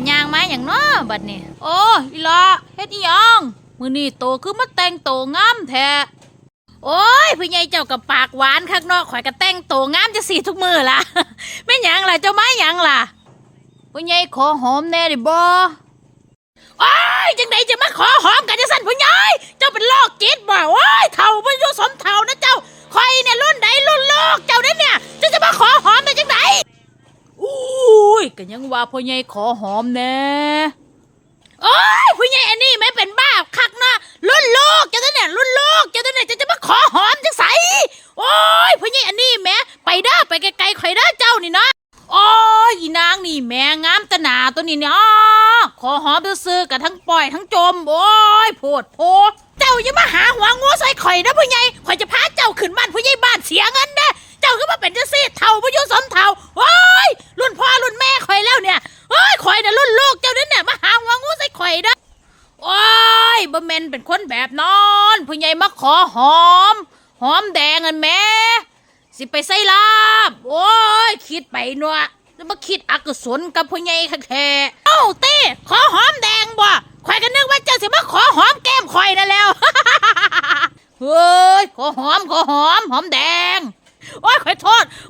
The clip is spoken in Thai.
านยางมาอย่างน้อบัดนี้โอ้อีหละเฮ็ดอีหยังมื้อนี้โตคือมาแต่งโตงามแท้โอ้ยพี่ใหญ่เจ้ากับปากหวานคักเนาะข่อยก็แต่งโตงามจะสีทุกมือล่ะแม่หยังล่ะเจ้าไมาหยังล่ะพี่ใหญ่ขอหอมแน่ด้บ่โอ้ยจังไดจะมาขอหอมกันจังซั่นพี่ใหญ่เจ้าเป็นโรคจิตบ่โอ้ยเฒ่าบ่อยู่สมเก็ยังว่าพ่อใหญ่ขอหอมแน่โอ้ยพ่อใหญ่อันนี้ไม่เป็นบ้าคักนะรุ่นลูกเจ้าตัวเนี่ยรุ่นลูกเจ้าตัวเนี่ยจะจะมาขอหอมจังใสโอ้ยพ่อใหญ่อันนี้แม่ไปเด้อไปไกลๆข่อยเด้อเจ้านี่นะโอ้ยอีนางนี่แม่งามตะหนาตัวนี้เนี่ยอ้อขอหอมซื้อกับทั้งปล่อยทั้งจมโอ้ยโพดโพเจ้าอย่ามาหาหัวงูใส่ข่อยนะพ่อใหญ่ข่อยจะพาเจ้าขึ้นบ้านพ่อใหญ่บ้านเสียเงิน นเป็นคนแบบนอนผู้ใหญ่มาขอหอม หอมแดงอันแม่สิไปใส่ลาบ โอ้ย คิดไปนัวแล้วมาคิดอักุศลกับผู้ใหญ่ค่แค่เอ้าเต้ขอหอมแดงบ่ข่อยก็นึกว่าเจ้าสิมาขอหอมแก้มข่อยนั่นแล้วเฮ้ยขอหอมขอหอมหอมแดง โอ้ยขอโทษขอยโท